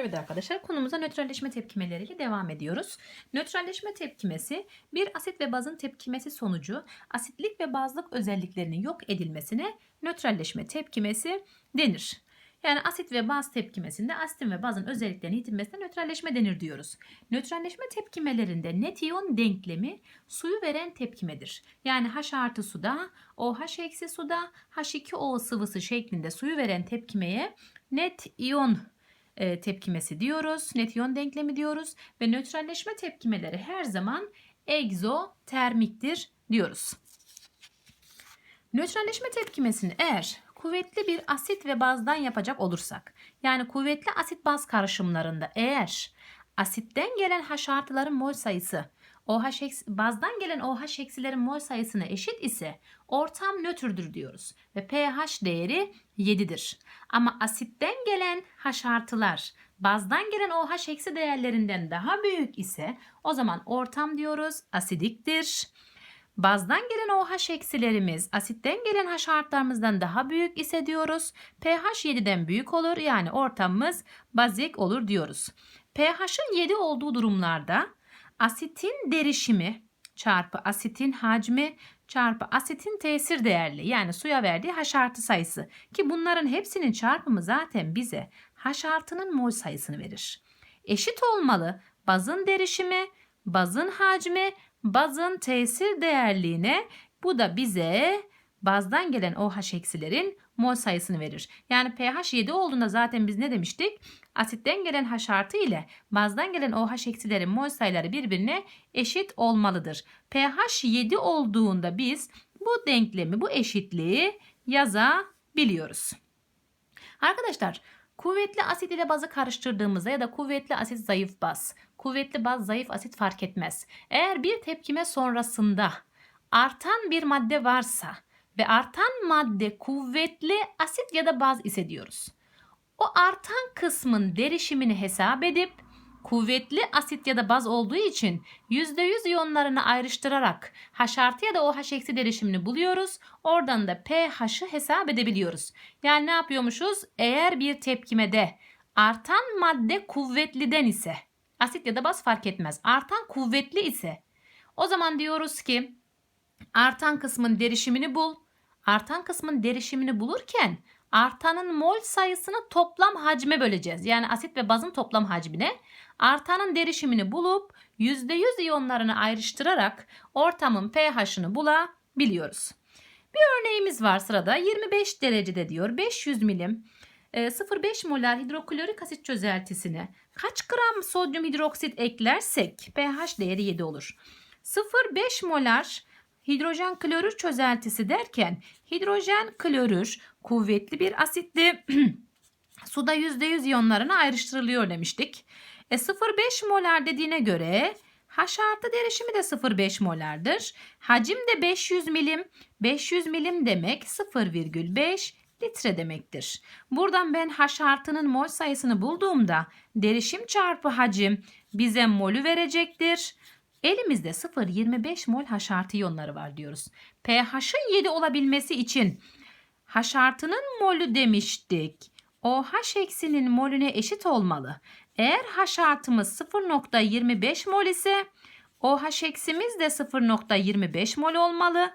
Evet arkadaşlar konumuza nötralleşme tepkimeleriyle devam ediyoruz. Nötralleşme tepkimesi bir asit ve bazın tepkimesi sonucu asitlik ve bazlık özelliklerinin yok edilmesine nötralleşme tepkimesi denir. Yani asit ve baz tepkimesinde asitin ve bazın özelliklerini yitirmesine nötralleşme denir diyoruz. Nötralleşme tepkimelerinde net iyon denklemi suyu veren tepkimedir. Yani H artı suda, OH eksi suda, H2O sıvısı şeklinde suyu veren tepkimeye net iyon e, tepkimesi diyoruz. Net iyon denklemi diyoruz. Ve nötralleşme tepkimeleri her zaman egzotermiktir diyoruz. Nötralleşme tepkimesini eğer kuvvetli bir asit ve bazdan yapacak olursak yani kuvvetli asit baz karışımlarında eğer asitten gelen H artıların mol sayısı OH bazdan gelen OH eksilerin mol sayısına eşit ise ortam nötrdür diyoruz ve pH değeri 7'dir. Ama asitten gelen H artılar bazdan gelen OH eksi değerlerinden daha büyük ise o zaman ortam diyoruz asidiktir. Bazdan gelen OH eksilerimiz asitten gelen H artılarımızdan daha büyük ise diyoruz. pH 7'den büyük olur yani ortamımız bazik olur diyoruz. pH'ın 7 olduğu durumlarda asitin derişimi çarpı asitin hacmi çarpı asitin tesir değerli yani suya verdiği H artı sayısı ki bunların hepsinin çarpımı zaten bize H artının mol sayısını verir. Eşit olmalı bazın derişimi, bazın hacmi, bazın tesir değerliğine bu da bize bazdan gelen OH eksilerin mol sayısını verir. Yani pH 7 olduğunda zaten biz ne demiştik? Asitten gelen H artı ile bazdan gelen OH eksilerin mol sayıları birbirine eşit olmalıdır. pH 7 olduğunda biz bu denklemi, bu eşitliği yazabiliyoruz. Arkadaşlar kuvvetli asit ile bazı karıştırdığımızda ya da kuvvetli asit zayıf baz, kuvvetli baz zayıf asit fark etmez. Eğer bir tepkime sonrasında artan bir madde varsa ve artan madde kuvvetli asit ya da baz ise diyoruz. O artan kısmın derişimini hesap edip kuvvetli asit ya da baz olduğu için %100 iyonlarını ayrıştırarak H artı ya da OH eksi derişimini buluyoruz. Oradan da pH'ı hesap edebiliyoruz. Yani ne yapıyormuşuz? Eğer bir tepkimede artan madde kuvvetliden ise asit ya da baz fark etmez. Artan kuvvetli ise o zaman diyoruz ki artan kısmın derişimini bul. Artan kısmın derişimini bulurken artanın mol sayısını toplam hacme böleceğiz. Yani asit ve bazın toplam hacmine. Artanın derişimini bulup %100 iyonlarını ayrıştırarak ortamın pH'ını bulabiliyoruz. Bir örneğimiz var sırada 25 derecede diyor 500 milim 0,5 molar hidroklorik asit çözeltisine kaç gram sodyum hidroksit eklersek pH değeri 7 olur. 0,5 molar hidrojen klorür çözeltisi derken hidrojen klorür kuvvetli bir asitli suda %100 iyonlarına ayrıştırılıyor demiştik. E 0,5 molar dediğine göre H artı derişimi de 0,5 molardır. Hacim de 500 milim. 500 milim demek 0,5 litre demektir. Buradan ben H artının mol sayısını bulduğumda derişim çarpı hacim bize molü verecektir. Elimizde 0,25 mol H artı iyonları var diyoruz. pH'ın 7 olabilmesi için H artının molü demiştik. OH eksinin molüne eşit olmalı. Eğer H artımız 0.25 mol ise OH eksimiz de 0.25 mol olmalı.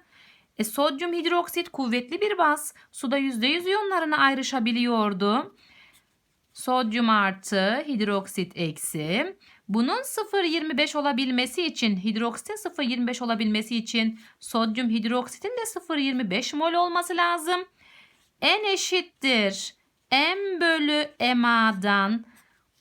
E, sodyum hidroksit kuvvetli bir baz. Suda %100 iyonlarına ayrışabiliyordu. Sodyum artı hidroksit eksi. Bunun 0.25 olabilmesi için, hidroksitin 0.25 olabilmesi için sodyum hidroksitin de 0.25 mol olması lazım. N eşittir. M bölü MA'dan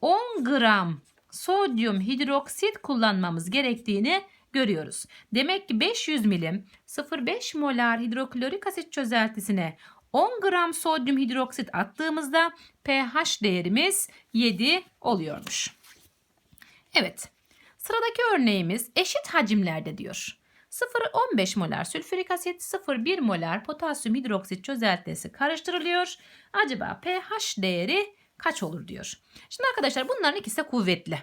10 gram sodyum hidroksit kullanmamız gerektiğini görüyoruz. Demek ki 500 milim 0,5 molar hidroklorik asit çözeltisine 10 gram sodyum hidroksit attığımızda pH değerimiz 7 oluyormuş. Evet. Sıradaki örneğimiz eşit hacimlerde diyor. 0,15 molar sülfürik asit, 0,1 molar potasyum hidroksit çözeltisi karıştırılıyor. Acaba pH değeri kaç olur diyor. Şimdi arkadaşlar bunların ikisi de kuvvetli.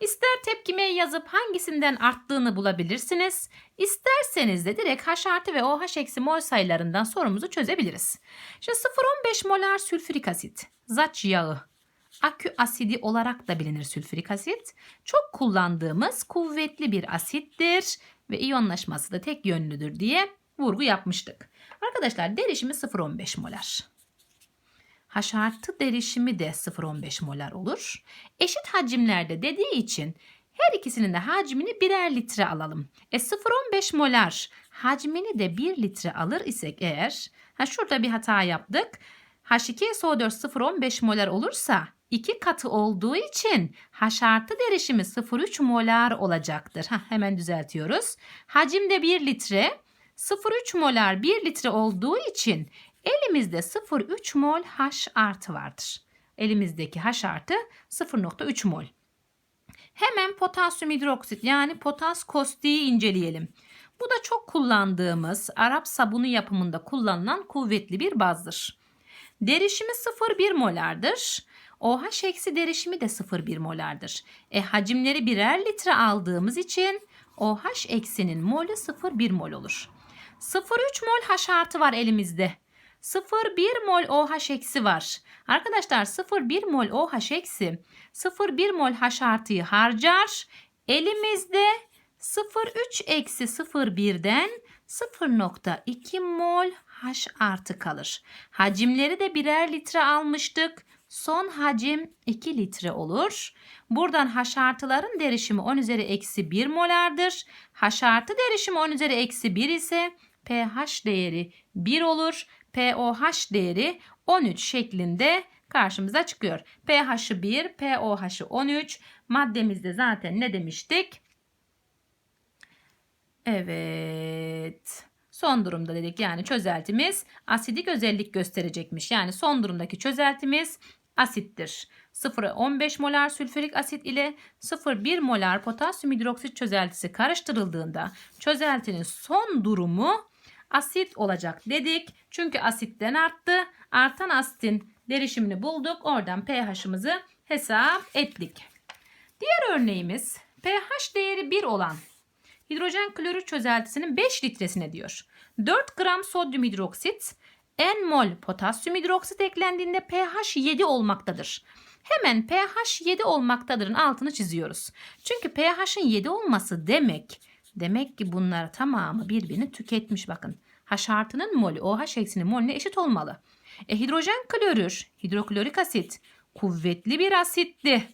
İster tepkimeyi yazıp hangisinden arttığını bulabilirsiniz. İsterseniz de direkt H artı ve OH eksi mol sayılarından sorumuzu çözebiliriz. Şimdi 0,15 molar sülfürik asit, zaç yağı akü asidi olarak da bilinir sülfürik asit. Çok kullandığımız kuvvetli bir asittir ve iyonlaşması da tek yönlüdür diye vurgu yapmıştık. Arkadaşlar derişimi 0.15 molar. H artı derişimi de 0.15 molar olur. Eşit hacimlerde dediği için her ikisinin de hacmini birer litre alalım. E 0.15 molar hacmini de 1 litre alır isek eğer, ha şurada bir hata yaptık. H2SO4 0.15 molar olursa iki katı olduğu için H artı derişimi 0,3 molar olacaktır. Heh, hemen düzeltiyoruz. Hacim de 1 litre. 0,3 molar 1 litre olduğu için elimizde 0,3 mol H artı vardır. Elimizdeki H artı 0,3 mol. Hemen potasyum hidroksit yani potas kostiği inceleyelim. Bu da çok kullandığımız Arap sabunu yapımında kullanılan kuvvetli bir bazdır. Derişimi 0,1 molardır. OH eksi derişimi de 0,1 molardır. E hacimleri birer litre aldığımız için OH eksinin molü 0,1 mol olur. 0,3 mol H artı var elimizde. 0,1 mol OH eksi var. Arkadaşlar 0,1 mol OH eksi 0,1 mol H artıyı harcar. Elimizde 0,3 eksi 0,1'den 0,2 mol H artı kalır. Hacimleri de birer litre almıştık. Son hacim 2 litre olur. Buradan H artıların derişimi 10 üzeri eksi 1 molardır. H artı derişimi 10 üzeri eksi 1 ise pH değeri 1 olur. pOH değeri 13 şeklinde karşımıza çıkıyor. pH'ı 1, pOH'ı 13. Maddemizde zaten ne demiştik? Evet. Son durumda dedik yani çözeltimiz asidik özellik gösterecekmiş. Yani son durumdaki çözeltimiz asittir. 0,15 molar sülfürik asit ile 0,1 molar potasyum hidroksit çözeltisi karıştırıldığında çözeltinin son durumu asit olacak dedik. Çünkü asitten arttı. Artan asitin derişimini bulduk. Oradan pH'ımızı hesap ettik. Diğer örneğimiz pH değeri 1 olan hidrojen klorür çözeltisinin 5 litresine diyor. 4 gram sodyum hidroksit, n mol potasyum hidroksit eklendiğinde pH 7 olmaktadır. Hemen pH 7 olmaktadırın altını çiziyoruz. Çünkü pH'in 7 olması demek, demek ki bunlar tamamı birbirini tüketmiş bakın. H artının molü OH eksinin molüne eşit olmalı. E, hidrojen klorür, hidroklorik asit kuvvetli bir asitti.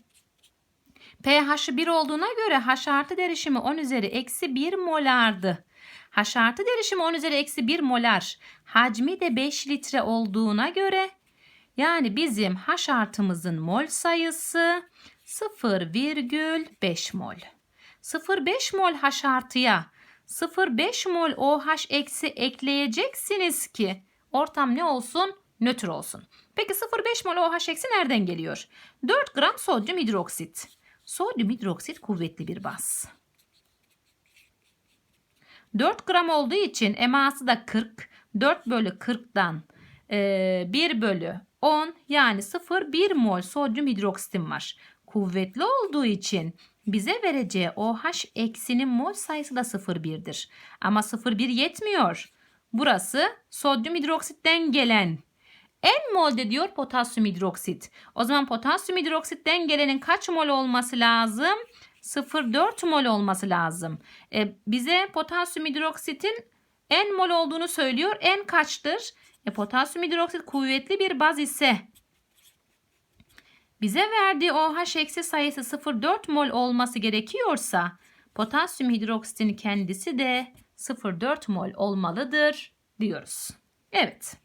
pH'i 1 olduğuna göre H artı derişimi 10 üzeri eksi 1 molardı. H artı derişimi 10 üzeri eksi 1 molar. Hacmi de 5 litre olduğuna göre yani bizim H artımızın mol sayısı 0,5 mol. 0,5 mol H artıya 0,5 mol OH eksi ekleyeceksiniz ki ortam ne olsun? Nötr olsun. Peki 0,5 mol OH eksi nereden geliyor? 4 gram sodyum hidroksit. Sodyum hidroksit kuvvetli bir baz. 4 gram olduğu için eması da 40. 4 bölü 40'dan e, 1 bölü 10 yani 0,1 mol sodyum hidroksitim var. Kuvvetli olduğu için bize vereceği OH eksinin mol sayısı da 0,1'dir. Ama 0,1 yetmiyor. Burası sodyum hidroksitten gelen en molde diyor potasyum hidroksit. O zaman potasyum hidroksitten gelenin kaç mol olması lazım? 0,4 mol olması lazım. E, bize potasyum hidroksitin en mol olduğunu söylüyor. En kaçtır? E, potasyum hidroksit kuvvetli bir baz ise bize verdiği OH eksi sayısı 0,4 mol olması gerekiyorsa potasyum hidroksitin kendisi de 0,4 mol olmalıdır diyoruz. Evet.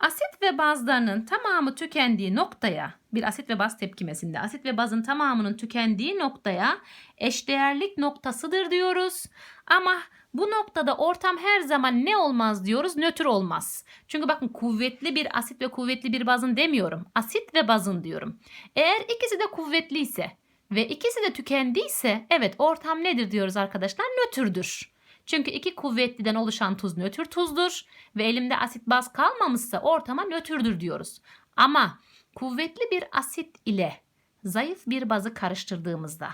Asit ve bazlarının tamamı tükendiği noktaya, bir asit ve baz tepkimesinde asit ve bazın tamamının tükendiği noktaya eşdeğerlik noktasıdır diyoruz. Ama bu noktada ortam her zaman ne olmaz diyoruz? Nötr olmaz. Çünkü bakın kuvvetli bir asit ve kuvvetli bir bazın demiyorum. Asit ve bazın diyorum. Eğer ikisi de kuvvetliyse ve ikisi de tükendiyse evet ortam nedir diyoruz arkadaşlar? Nötrdür. Çünkü iki kuvvetliden oluşan tuz nötr tuzdur ve elimde asit baz kalmamışsa ortama nötrdür diyoruz. Ama kuvvetli bir asit ile zayıf bir bazı karıştırdığımızda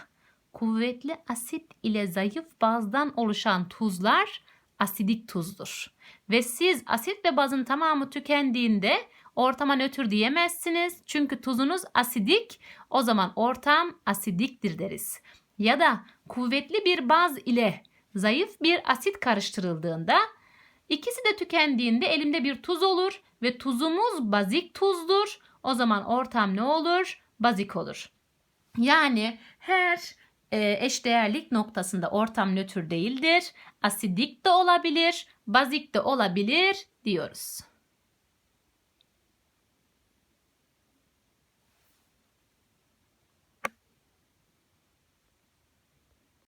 kuvvetli asit ile zayıf bazdan oluşan tuzlar asidik tuzdur. Ve siz asit ve bazın tamamı tükendiğinde ortama nötr diyemezsiniz. Çünkü tuzunuz asidik. O zaman ortam asidiktir deriz. Ya da kuvvetli bir baz ile zayıf bir asit karıştırıldığında ikisi de tükendiğinde elimde bir tuz olur ve tuzumuz bazik tuzdur. O zaman ortam ne olur? Bazik olur. Yani her e, eşdeğerlik noktasında ortam nötr değildir. Asidik de olabilir, bazik de olabilir diyoruz.